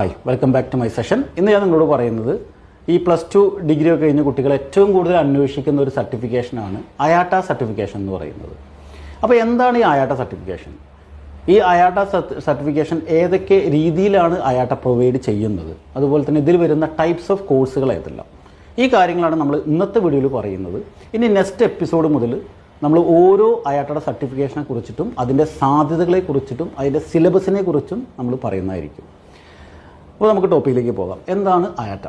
Hi welcome back to my session ഇന്ന് ഞാൻ നിങ്ങളോട് പറയുന്നത് ഈ പ്ലസ് ടു ഡിഗ്രി ഒക്കെ കഴിഞ്ഞ കുട്ടികൾ ഏറ്റവും കൂടുതൽ അന്വേഷിക്കുന്ന ഒരു സർട്ടിഫിക്കേഷനാണ് അയാട്ട സർട്ടിഫിക്കേഷൻ എന്ന് പറയുന്നത്. അപ്പോൾ എന്താണ് ഈ അയാട്ട സർട്ടിഫിക്കേഷൻ ഈ അയാട്ട സർട്ടിഫിക്കേഷൻ ഏതൊക്കെ രീതിയിലാണ് അയാട്ട പ്രൊവൈഡ് ചെയ്യുന്നത്? അതുപോലെ തന്നെ ഇതിൽ വരുന്ന ടൈപ്സ് ഓഫ് കോഴ്സുകൾ ഏതെല്ലാം? ഈ കാര്യങ്ങളാണ് നമ്മൾ ഇന്നത്തെ വീഡിയോയിൽ പറയുന്നത്. ഇനി നെക്സ്റ്റ് എപ്പിസോഡ് മുതൽ നമ്മൾ ഓരോ അയാട്ടയുടെ സർട്ടിഫിക്കേഷനെ കുറിച്ചിട്ടും അതിന്റെ സാധ്യതകളെ കുറിച്ചിട്ടും അതിന്റെ സിലബസിനെ കുറിച്ചും നമ്മൾ പറയുന്നതായിരിക്കും. അപ്പോൾ നമുക്ക് ടോപ്പിക്കിലേക്ക് പോകാം. എന്താണ് അയാട്ട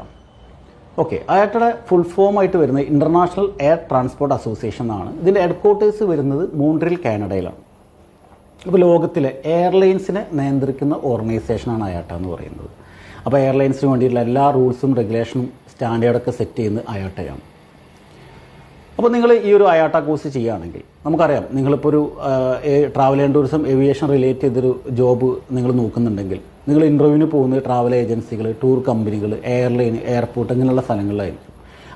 ഓക്കെ അയാട്ടയുടെ ഫുൾ ഫോം ആയിട്ട് വരുന്നത് ഇന്റർനാഷണൽ എയർ ട്രാൻസ്പോർട്ട് അസോസിയേഷൻ എന്നാണ്. ഇതിന്റെ ഹെഡ്ക്വാർട്ടേഴ്സ് വരുന്നത് മൂൺട്രിൽ കാനഡയിലാണ്. അപ്പോൾ ലോകത്തിലെ എയർലൈൻസിനെ നിയന്ത്രിക്കുന്ന ഓർഗനൈസേഷനാണ് അയാട്ട എന്ന് പറയുന്നത്. അപ്പോൾ എയർലൈൻസിന് വേണ്ടിയിട്ടുള്ള എല്ലാ റൂൾസും റെഗുലേഷനും സ്റ്റാൻഡേർഡൊക്കെ സെറ്റ് ചെയ്യുന്ന അയാട്ടയാണ് അപ്പോൾ നിങ്ങൾ ഈ ഒരു അയാട്ട കോഴ്സ് ചെയ്യുകയാണെങ്കിൽ നമുക്കറിയാം നിങ്ങളിപ്പോൾ ഒരു travel and tourism aviation relate ചെയ്തൊരു ജോബ് നിങ്ങൾ നോക്കുന്നുണ്ടെങ്കിൽ നിങ്ങൾ ഇന്റർവ്യൂവിന് പോകുന്നത് ട്രാവൽ ഏജൻസികൾ ടൂർ കമ്പനികൾ എയർലൈൻ എയർപോർട്ട് അങ്ങനെയുള്ള സ്ഥലങ്ങളിലായിരിക്കും.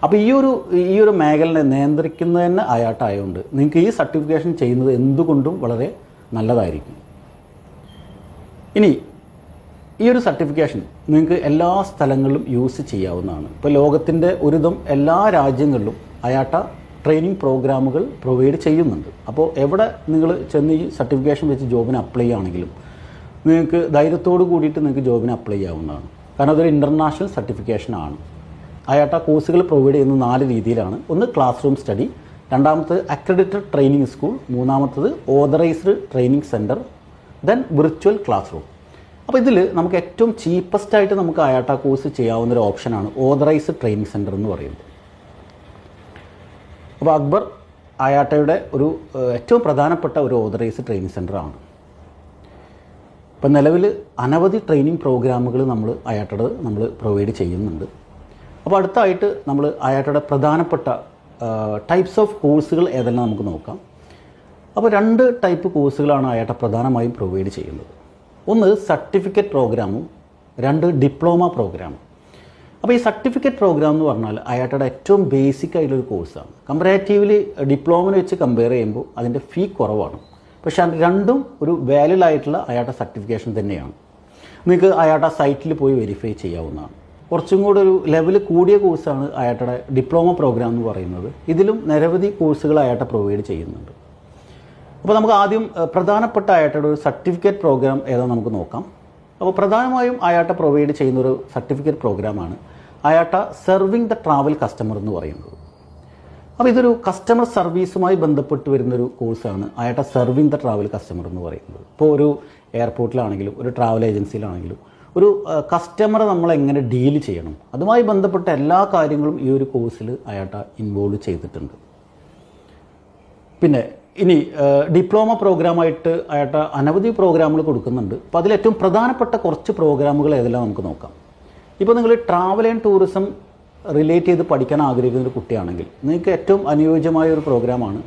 അപ്പോൾ ഈ ഒരു ഈ ഒരു മേഖലനെ നിയന്ത്രിക്കുന്നത് തന്നെ അയാട്ടായതുകൊണ്ട് നിങ്ങൾക്ക് ഈ സർട്ടിഫിക്കേഷൻ ചെയ്യുന്നത് എന്തുകൊണ്ടും വളരെ നല്ലതായിരിക്കും. ഇനി ഈ ഒരു സർട്ടിഫിക്കേഷൻ നിങ്ങൾക്ക് എല്ലാ സ്ഥലങ്ങളിലും യൂസ് ചെയ്യാവുന്നതാണ്. ഇപ്പോൾ ലോകത്തിന്റെ ഒരുതും എല്ലാ രാജ്യങ്ങളിലും അയാട്ട ട്രെയിനിങ് പ്രോഗ്രാമുകൾ പ്രൊവൈഡ് ചെയ്യുന്നുണ്ട്. അപ്പോൾ എവിടെ നിങ്ങൾ ചെന്ന് ഈ സർട്ടിഫിക്കേഷൻ വെച്ച് ജോബിന് അപ്ലൈ ചെയ്യുകയാണെങ്കിലും നിങ്ങൾക്ക് ധൈര്യത്തോട് കൂടിയിട്ട് നിങ്ങൾക്ക് ജോബിന് അപ്ലൈ ചെയ്യാവുന്നതാണ്. കാരണം അതൊരു ഇന്റർനാഷണൽ സർട്ടിഫിക്കേഷനാണ് അയാട്ട കോഴ്സുകൾ പ്രൊവൈഡ് ചെയ്യുന്ന നാല് രീതിയിലാണ്. ഒന്ന് ക്ലാസ് റൂം സ്റ്റഡി രണ്ടാമത്തത് അക്രഡിറ്റഡ് ട്രെയിനിങ് സ്കൂൾ മൂന്നാമത്തത് authorised training centre then virtual classroom അപ്പോൾ ഇതിൽ നമുക്ക് ഏറ്റവും ചീപ്പസ്റ്റ് ആയിട്ട് നമുക്ക് അയാട്ട കോഴ്സ് ചെയ്യാവുന്ന ഒരു ഓപ്ഷനാണ് ഓതറൈസ്ഡ് ട്രെയിനിങ് സെന്റർ എന്ന് പറയുന്നത്. അപ്പോൾ അക്ബർ അയാട്ടയുടെ ഒരു ഏറ്റവും പ്രധാനപ്പെട്ട ഒരു ഓതറൈസ്ഡ് ട്രെയിനിങ് സെന്ററാണ് ഇപ്പം നിലവിൽ അനവധി ട്രെയിനിങ് പ്രോഗ്രാമുകൾ നമ്മൾ അയാട്ടയുടെ നമ്മൾ പ്രൊവൈഡ് ചെയ്യുന്നുണ്ട്. അപ്പോൾ അടുത്തായിട്ട് നമ്മൾ അയാട്ടയുടെ പ്രധാനപ്പെട്ട ടൈപ്സ് ഓഫ് കോഴ്സുകൾ ഏതെല്ലാം നമുക്ക് നോക്കാം. അപ്പോൾ രണ്ട് ടൈപ്പ് കോഴ്സുകളാണ് അയാട്ട പ്രധാനമായും പ്രൊവൈഡ് ചെയ്യുന്നത്. ഒന്ന് സർട്ടിഫിക്കറ്റ് പ്രോഗ്രാമും രണ്ട് ഡിപ്ലോമ പ്രോഗ്രാമും അപ്പോൾ ഈ സർട്ടിഫിക്കറ്റ് പ്രോഗ്രാം എന്ന് പറഞ്ഞാൽ അയാട്ടയുടെ ഏറ്റവും ബേസിക് ആയിട്ടുള്ളൊരു കോഴ്സാണ് കമ്പാരാറ്റീവ്ലി ഡിപ്ലോമനെ വെച്ച് കമ്പയർ ചെയ്യുമ്പോൾ അതിന്റെ ഫീ കുറവാണ്. പക്ഷേ അത് രണ്ടും ഒരു വാലിഡ് ആയിട്ടുള്ള അയാളുടെ സർട്ടിഫിക്കേഷൻ തന്നെയാണ്. നിങ്ങൾക്ക് അയാളുടെ സൈറ്റിൽ പോയി വെരിഫൈ ചെയ്യാവുന്നതാണ്. കുറച്ചും കൂടെ ഒരു ലെവൽ കൂടിയ കോഴ്സാണ് അയാളുടെ ഡിപ്ലോമ പ്രോഗ്രാം എന്ന് പറയുന്നത്. ഇതിലും നിരവധി കോഴ്സുകൾ അയാട്ട പ്രൊവൈഡ് ചെയ്യുന്നുണ്ട്. അപ്പോൾ നമുക്ക് ആദ്യം പ്രധാനപ്പെട്ട അയാട്ടയുടെ ഒരു സർട്ടിഫിക്കറ്റ് പ്രോഗ്രാം ഏതാ നമുക്ക് നോക്കാം. അപ്പോൾ പ്രധാനമായും അയാട്ട പ്രൊവൈഡ് ചെയ്യുന്ന ഒരു സർട്ടിഫിക്കറ്റ് പ്രോഗ്രാമാണ് IATA serving the travel customer എന്ന് പറയുന്നത്. അപ്പോൾ ഇതൊരു കസ്റ്റമർ സർവീസുമായി ബന്ധപ്പെട്ട് വരുന്നൊരു കോഴ്സാണ് IATA serving the travel customer എന്ന് പറയുന്നത്. ഇപ്പോൾ ഒരു എയർപോർട്ടിലാണെങ്കിലും ഒരു ട്രാവൽ ഏജൻസിയിലാണെങ്കിലും ഒരു കസ്റ്റമറെ നമ്മൾ എങ്ങനെ ഡീൽ ചെയ്യണം? അതുമായി ബന്ധപ്പെട്ട എല്ലാ കാര്യങ്ങളും ഈ ഒരു കോഴ്സിൽ അയാട്ട ഇൻവോൾവ് ചെയ്തിട്ടുണ്ട്. പിന്നെ ഇനി ഡിപ്ലോമ പ്രോഗ്രാമായിട്ട് ആയിട്ട് അനവധി പ്രോഗ്രാമുകൾ കൊടുക്കുന്നുണ്ട്. അപ്പോൾ അതിൽ ഏറ്റവും പ്രധാനപ്പെട്ട കുറച്ച് പ്രോഗ്രാമുകൾ ഏതെല്ലാം നമുക്ക് നോക്കാം. ഇപ്പോൾ നിങ്ങൾ ട്രാവൽ ആൻഡ് ടൂറിസം റിലേറ്റ് ചെയ്ത് പഠിക്കാൻ ആഗ്രഹിക്കുന്ന ഒരു കുട്ടിയാണെങ്കിൽ നിങ്ങൾക്ക് ഏറ്റവും അനുയോജ്യമായ ഒരു പ്രോഗ്രാമാണ്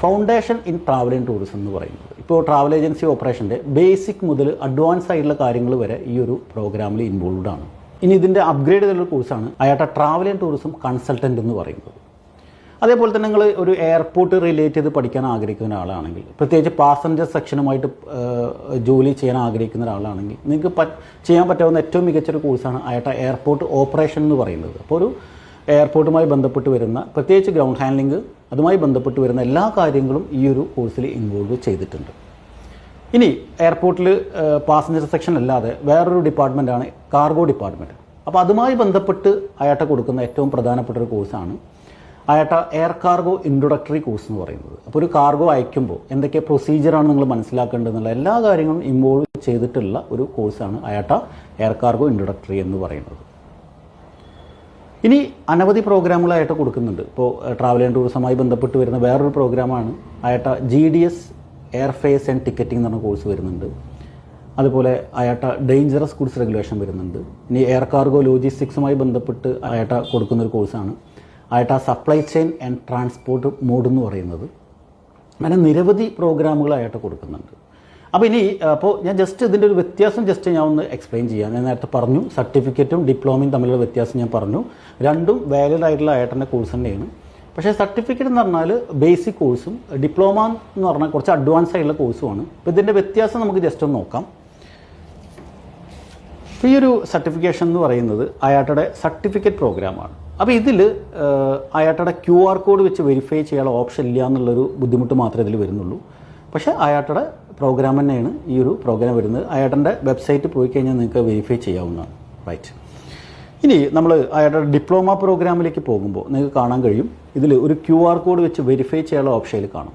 foundation in travel and tourism എന്ന് പറയുന്നത്. ഇപ്പോൾ ട്രാവൽ ഏജൻസി ഓപ്പറേഷന്റെ ബേസിക് മുതൽ അഡ്വാൻസ് ആയിട്ടുള്ള കാര്യങ്ങൾ വരെ ഈ ഒരു പ്രോഗ്രാമിൽ ഇൻവോൾവ്ഡ് ആണ്. ഇനി ഇതിന്റെ അപ്ഗ്രേഡ് ചെയ്തുള്ള കോഴ്സാണ് IATA travel and tourism consultant എന്ന് പറയുന്നത്. അതേപോലെ തന്നെ നിങ്ങൾ ഒരു എയർപോർട്ട് റിലേറ്റ് ചെയ്ത് പഠിക്കാൻ ആഗ്രഹിക്കുന്ന ഒരാളാണെങ്കിൽ പ്രത്യേകിച്ച് പാസഞ്ചർ സെക്ഷനുമായിട്ട് ജോലി ചെയ്യാൻ ആഗ്രഹിക്കുന്ന ഒരാളാണെങ്കിൽ നിങ്ങൾക്ക് ചെയ്യാൻ പറ്റാവുന്ന ഏറ്റവും മികച്ചൊരു കോഴ്സാണ് അയാട്ട എയർപോർട്ട് ഓപ്പറേഷൻ എന്ന് പറയുന്നത്. അപ്പോൾ ഒരു എയർപോർട്ടുമായി ബന്ധപ്പെട്ട് വരുന്ന പ്രത്യേകിച്ച് ഗ്രൗണ്ട് ഹാൻഡ്ലിംഗ് അതുമായി ബന്ധപ്പെട്ട് വരുന്ന എല്ലാ കാര്യങ്ങളും ഈ ഒരു കോഴ്സിൽ ഇൻവോൾവ് ചെയ്തിട്ടുണ്ട്. ഇനി എയർപോർട്ടിൽ പാസഞ്ചർ സെക്ഷൻ അല്ലാതെ വേറൊരു ഡിപ്പാർട്ട്മെന്റാണ് കാർഗോ ഡിപ്പാർട്ട്മെന്റ് അപ്പോൾ അതുമായി ബന്ധപ്പെട്ട് അയാട്ട കൊടുക്കുന്ന ഏറ്റവും പ്രധാനപ്പെട്ട ഒരു കോഴ്സാണ് IATA air cargo introductory course എന്ന് പറയുന്നത്. അപ്പോൾ ഒരു കാർഗോ അയക്കുമ്പോൾ എന്തൊക്കെ പ്രൊസീജിയറാണ് നിങ്ങൾ മനസ്സിലാക്കേണ്ടതെന്നുള്ള എല്ലാ കാര്യങ്ങളും ഇൻവോൾവ് ചെയ്തിട്ടുള്ള ഒരു കോഴ്സാണ് അയാട്ട എയർ കാർഗോ ഇൻട്രൊഡക്ടറി എന്ന് പറയുന്നത്. ഇനി അനവധി പ്രോഗ്രാമുകളായിട്ട് കൊടുക്കുന്നുണ്ട്. ഇപ്പോൾ ട്രാവൽ ആൻഡ് ടൂറിസമായി ബന്ധപ്പെട്ട് വരുന്ന വേറൊരു പ്രോഗ്രാമാണ് IATA G D S air fares and ticketing എന്ന് പറഞ്ഞ കോഴ്സ് വരുന്നുണ്ട്. അതുപോലെ അയാട്ട ഡേഞ്ചറസ് ഗുഡ്സ് റെഗുലേഷൻ വരുന്നുണ്ട്. ഇനി എയർ കാർഗോ ലോജിസ്റ്റിക്സുമായി ബന്ധപ്പെട്ട് അയാട്ട കൊടുക്കുന്ന ഒരു കോഴ്സാണ് IATA supply chain and transport mode എന്ന് പറയുന്നത് അങ്ങനെ നിരവധി പ്രോഗ്രാമുകളായിട്ട് കൊടുക്കുന്നുണ്ട്. അപ്പോൾ ഇനി അപ്പോൾ ഞാൻ ജസ്റ്റ് ഇതിന്റെ ഒരു വ്യത്യാസം ജസ്റ്റ് ഞാൻ ഒന്ന് എക്സ്പ്ലെയിൻ ചെയ്യാം. ഞാൻ നേരത്തെ പറഞ്ഞു സർട്ടിഫിക്കറ്റും ഡിപ്ലോമയും തമ്മിലുള്ള വ്യത്യാസം ഞാൻ പറഞ്ഞു. രണ്ടും വാലിഡ് ആയിട്ടുള്ള ഏട്ടന്റെ കോഴ്സ് തന്നെയാണ്. പക്ഷേ സർട്ടിഫിക്കറ്റ് എന്ന് പറഞ്ഞാൽ ബേസിക് കോഴ്സും ഡിപ്ലോമ എന്ന് പറഞ്ഞാൽ കുറച്ച് അഡ്വാൻസ് ആയിട്ടുള്ള കോഴ്സുമാണ് അപ്പോൾ ഇതിന്റെ വ്യത്യാസം നമുക്ക് ജസ്റ്റ് ഒന്ന് നോക്കാം. ഈ ഒരു സർട്ടിഫിക്കേഷൻ എന്ന് പറയുന്നത് അയാട്ടയുടെ സർട്ടിഫിക്കറ്റ് പ്രോഗ്രാമാണ് അപ്പോൾ ഇതിൽ അയാട്ടയുടെ ക്യു ആർ കോഡ് വെച്ച് വെരിഫൈ ചെയ്യാനുള്ള ഓപ്ഷൻ ഇല്ല എന്നുള്ളൊരു ബുദ്ധിമുട്ട് മാത്രമേ ഇതിൽ വരുന്നുള്ളൂ. പക്ഷേ അയാട്ടയുടെ പ്രോഗ്രാം തന്നെയാണ് ഈ ഒരു പ്രോഗ്രാം വരുന്നത്. അയാട്ടന്റെ വെബ്സൈറ്റ് പോയി കഴിഞ്ഞാൽ നിങ്ങൾക്ക് വെരിഫൈ ചെയ്യാവുന്നതാണ്. റൈറ്റ് ഇനി നമ്മൾ അയാളുടെ ഡിപ്ലോമ പ്രോഗ്രാമിലേക്ക് പോകുമ്പോൾ നിങ്ങൾക്ക് കാണാൻ കഴിയും. ഇതിൽ ഒരു ക്യു ആർ കോഡ് വെച്ച് വെരിഫൈ ചെയ്യാനുള്ള ഓപ്ഷനിൽ കാണും.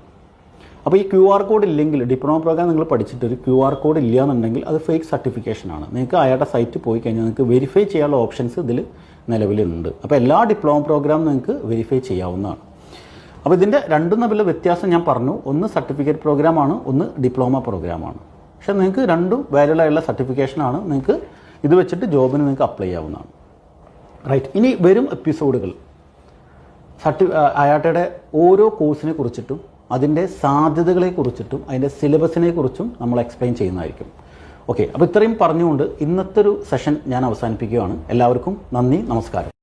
അപ്പോൾ ഈ ക്യു ആർ കോഡ് ഇല്ലെങ്കിൽ ഡിപ്ലോമ പ്രോഗ്രാം നിങ്ങൾ പഠിച്ചിട്ട് ഒരു ക്യു ആർ കോഡ് ഇല്ല എന്നുണ്ടെങ്കിൽ അത് ഫേക്ക് സർട്ടിഫിക്കേഷനാണ് നിങ്ങൾക്ക് അയാളുടെ സൈറ്റ് പോയി കഴിഞ്ഞാൽ നിങ്ങൾക്ക് വെരിഫൈ ചെയ്യാനുള്ള ഓപ്ഷൻസ് ഇതിൽ നിലവിലുണ്ട്. അപ്പോൾ എല്ലാ ഡിപ്ലോമ പ്രോഗ്രാം നിങ്ങൾക്ക് വെരിഫൈ ചെയ്യാവുന്നതാണ്. അപ്പോൾ ഇതിന്റെ രണ്ടും തമ്മിലുള്ള വ്യത്യാസം ഞാൻ പറഞ്ഞു. ഒന്ന് സർട്ടിഫിക്കറ്റ് പ്രോഗ്രാമാണ് ഒന്ന് ഡിപ്ലോമ പ്രോഗ്രാമാണ് പക്ഷേ നിങ്ങൾക്ക് രണ്ടും വാലിഡായുള്ള സർട്ടിഫിക്കേഷനാണ് നിങ്ങൾക്ക് ഇത് വെച്ചിട്ട് ജോബിന് നിങ്ങൾക്ക് അപ്ലൈ ചെയ്യാവുന്നതാണ്. റൈറ്റ് ഇനി വരും എപ്പിസോഡുകൾ സർട്ടി അയാട്ടയുടെ ഓരോ കോഴ്സിനെ കുറിച്ചിട്ടും അതിന്റെ സാധ്യതകളെ കുറിച്ചിട്ടും അതിന്റെ സിലബസിനെ കുറിച്ചും നമ്മൾ എക്സ്പ്ലെയിൻ ചെയ്യുന്നതായിരിക്കും. ഓക്കെ അപ്പോൾ ഇത്രയും പറഞ്ഞുകൊണ്ട് ഇന്നത്തെ ഒരു സെഷൻ ഞാൻ അവസാനിപ്പിക്കുകയാണ്. എല്ലാവർക്കും നന്ദി നമസ്കാരം.